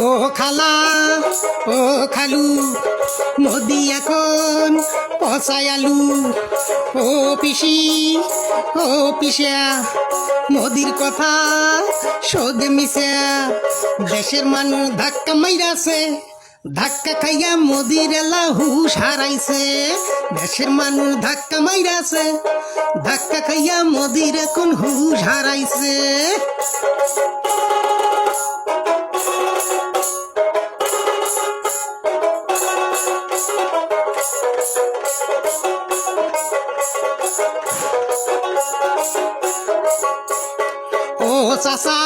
ও খালা, ও খালু, মোদি এখন পচাই আলু ও পিসি, ও পিসিয়া, মোদির কথা সোদ মিশিয়া। দেশের মানুষ ধাক্কা মাইরাছে। ধাক্কা খাইয়া মোদির হুশ হারাইছে দেশের মানুষ ধাক্কা মাইরাছে। ধাক্কা খাইয়া মোদির এখন হুশ হারাইছে ও চাচা,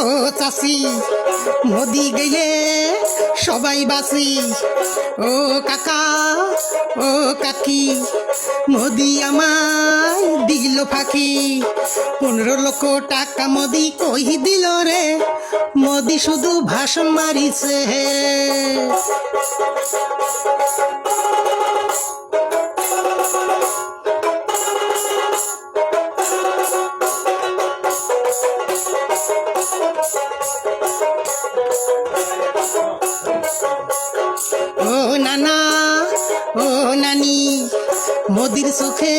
ও চাচি, মোদি গেলে সবাই বাসি। ও কাকা, ও কাকি, মোদি আমায় দিল ফাঁকি। পনেরো লক্ষ টাকা মোদি কই দিল রে? মোদি শুধু ভাষণ মারিছে। ও নানা ও নানি, মোদির চোখে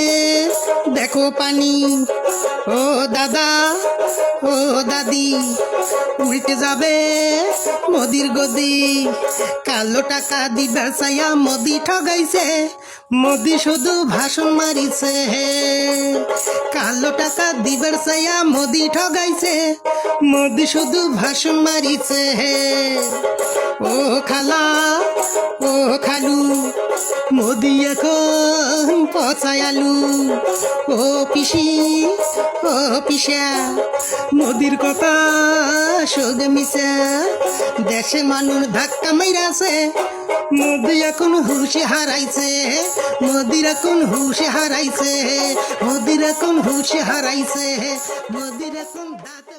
দেখো পানি। ও দাদা, ও দাদি, উল্টে যাবে মোদির গদি। কালো টাকা দিবার চাইয়া মোদি ঠগাইছে। মোদি শুধু ভাষণ মারিছে। কালো টাকা দিবার চাইয়া মোদি ঠগাইছে। মোদি শুধু ভাষণ মারিছে। ও এখন পচাই আলু। ও পিসি, ও পিসা মোদির কথা শোধ মিশা দেশে মানুষ ধাক্কা মাইরাছে, মোদি এখন হুশে হারাইছে মোদির এখন হুশে হারাইছে মোদির এখন হুশে হারাইছে মোদির এখন ধাক্কা